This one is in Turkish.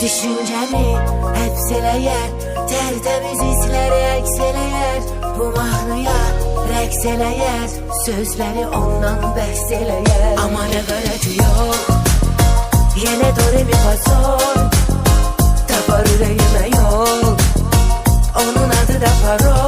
Düşüncemi hepseleyer Tertemiz hisleri ekseleyer Bu mahnıya rekseleyer Sözleri ondan besteleyer Ama ne gareti yok Yine do re mi fasol Tapar yüreğime yol Onun adı da parol.